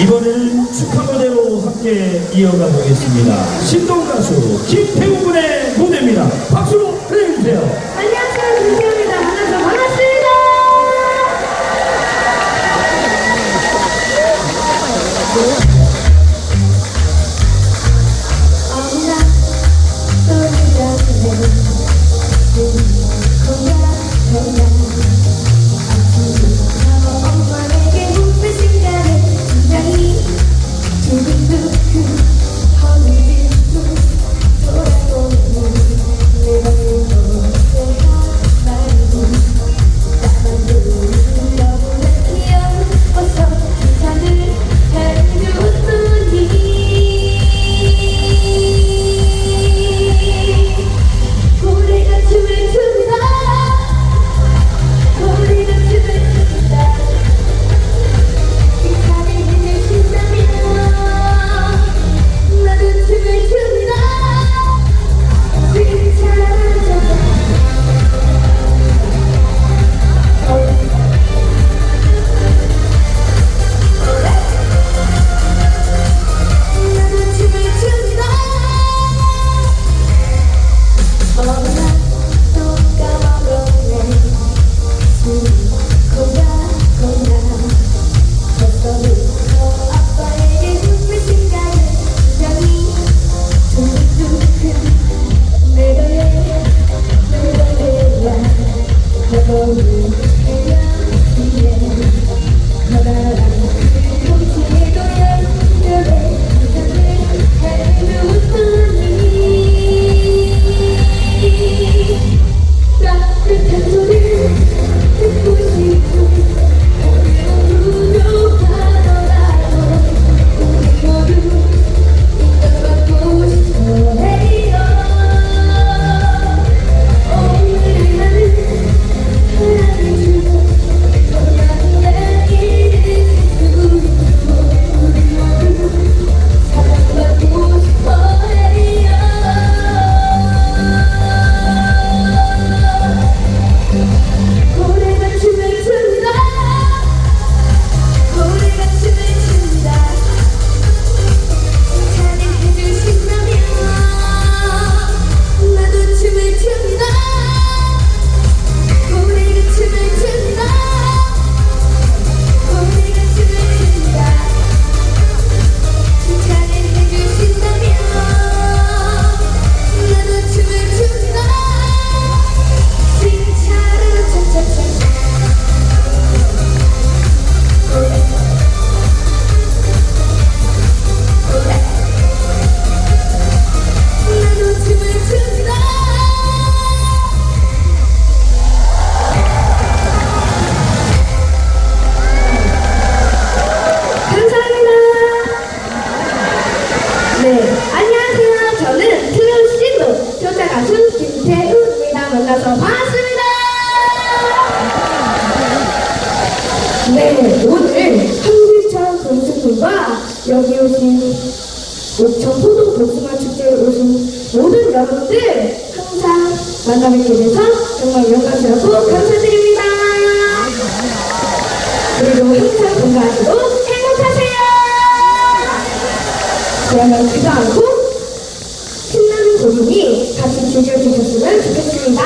이번에는 축하 무대로 함께 이어가 보겠습니다. 신동 가수 김태우 군의 무대입니다. 박수로 보내주세요. 안녕! 여기 오신 목청 포도 복숭아 축제에 오신 모든 여러분들 항상 만나뵙게 돼서 정말 영광스럽고 감사드립니다. 그리고 항상 건강하시고 행복하세요. 그러면 그거 않고 신나는 고민이 같이 즐겨주셨으면 좋겠습니다.